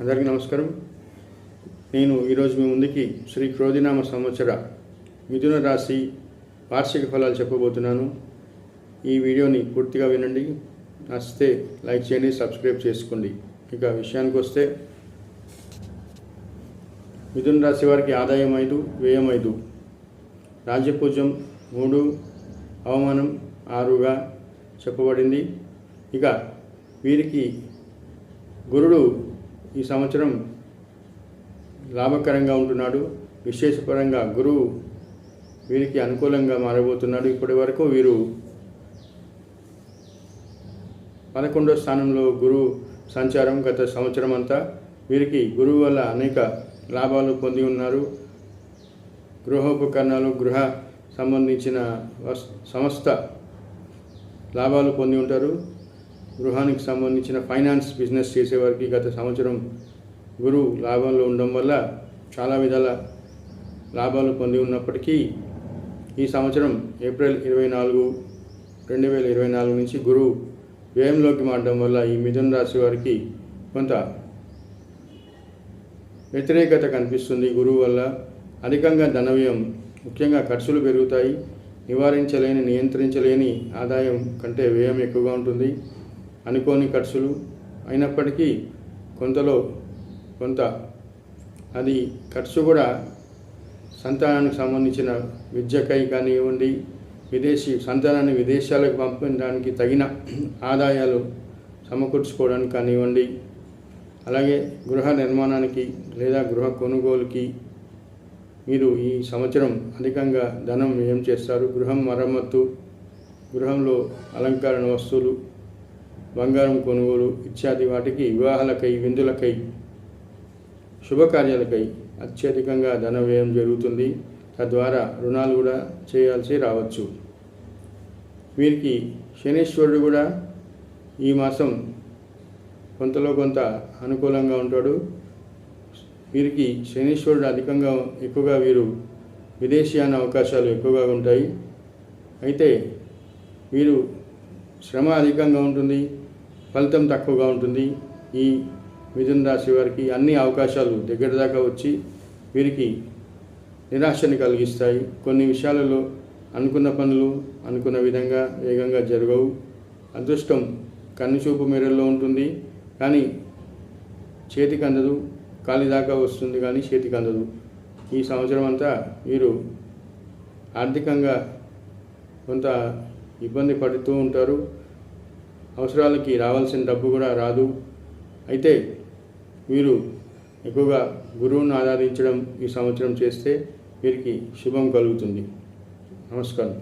అందరికీ నమస్కారం. నేను ఈరోజు మీ ముందుకి శ్రీ క్రోధినామ సంవత్సర మిథున రాశి వార్షిక ఫలాలు చెప్పబోతున్నాను. ఈ వీడియోని పూర్తిగా వినండి. నచ్చితే లైక్ చేయండి సబ్స్క్రైబ్ చేసుకోండి. ఇక విషయానికి వస్తే మిథున రాశి వారికి ఆదాయం ఐదు వ్యయం ఐదు. రాజ్యపూజ్యం మూడు అవమానం ఆరుగా చెప్పబడింది. ఇక వీరికి గురుడు ఈ సంవత్సరం లాభకరంగా ఉంటున్నాడు. విశేషపరంగా గురువు వీరికి అనుకూలంగా మారబోతున్నాడు. ఇప్పటి వరకు వీరు పదకొండో స్థానంలో గురువు సంచారం గత సంవత్సరం అంతా వీరికి గురువు వల్ల అనేక లాభాలు పొంది ఉన్నారు. గృహోపకరణాలు గృహ సంబంధించిన వస్- సమస్త లాభాలు పొంది ఉంటారు. గృహానికి సంబంధించిన ఫైనాన్స్ బిజినెస్ చేసేవారికి గత సంవత్సరం గురువు లాభంలో ఉండడం వల్ల చాలా విధాల లాభాలు పొంది ఉన్నప్పటికీ ఈ సంవత్సరం ఏప్రిల్ ఇరవై నాలుగు రెండు వేల ఇరవై నాలుగు నుంచి గురువు వ్యయంలోకి మారడం వల్ల ఈ మిథున రాశి వారికి కొంత వ్యతిరేకత కనిపిస్తుంది. గురువు వల్ల అధికంగా ధన వ్యయం ముఖ్యంగా ఖర్చులు పెరుగుతాయి. నివారించలేని నియంత్రించలేని ఆదాయం కంటే వ్యయం ఎక్కువగా ఉంటుంది. అనుకోని ఖర్చులు అయినప్పటికీ కొంతలో కొంత అది ఖర్చు కూడా సంతానానికి సంబంధించిన విద్యకై కానివ్వండి విదేశీ సంతానాన్ని విదేశాలకు పంపించడానికి తగిన ఆదాయాలు సమకూర్చుకోవడానికి కానివ్వండి అలాగే గృహ నిర్మాణానికి లేదా గృహ కొనుగోలుకి మీరు ఈ సంవత్సరం అధికంగా ధనం వ్యయం చేస్తారు. గృహం మరమ్మత్తు గృహంలో అలంకరణ వస్తువులు బంగారం కొనుగోలు ఇత్యాది వాటికి వివాహాలకై విందులకై శుభకార్యాలకై అత్యధికంగా ధన వ్యయం జరుగుతుంది. తద్వారా రుణాలు కూడా చేయాల్సి రావచ్చు. వీరికి శనీశ్వరుడు కూడా ఈ మాసం కొంతలో కొంత అనుకూలంగా ఉంటాడు. వీరికి శనీశ్వరుడు అధికంగా ఎక్కువగా వీరు విదేశీయాన అవకాశాలు ఎక్కువగా ఉంటాయి. అయితే వీరు శ్రమ అధికంగా ఉంటుంది. ఫలితం తక్కువగా ఉంటుంది. ఈ మిథున రాశి వారికి అన్ని అవకాశాలు దగ్గర దాకా వచ్చి వీరికి నిరాశని కలిగిస్తాయి. కొన్ని విషయాలలో అనుకున్న పనులు అనుకున్న విధంగా వేగంగా జరగవు. అదృష్టం కన్నుచూపు మేరల్లో ఉంటుంది. కానీ చేతికి అందదు. కాలి దాకా వస్తుంది కానీ చేతికి అందదు. ఈ సంవత్సరం అంతా వీరు ఆర్థికంగా కొంత ఇబ్బంది పడుతూ ఉంటారు. అవసరాలకి రావాల్సిన డబ్బు కూడా రాదు. అయితే వీరు ఎక్కువగా గురువును ఆరాధించడం ఈ సంవత్సరం చేస్తే వీరికి శుభం కలుగుతుంది. నమస్కారం.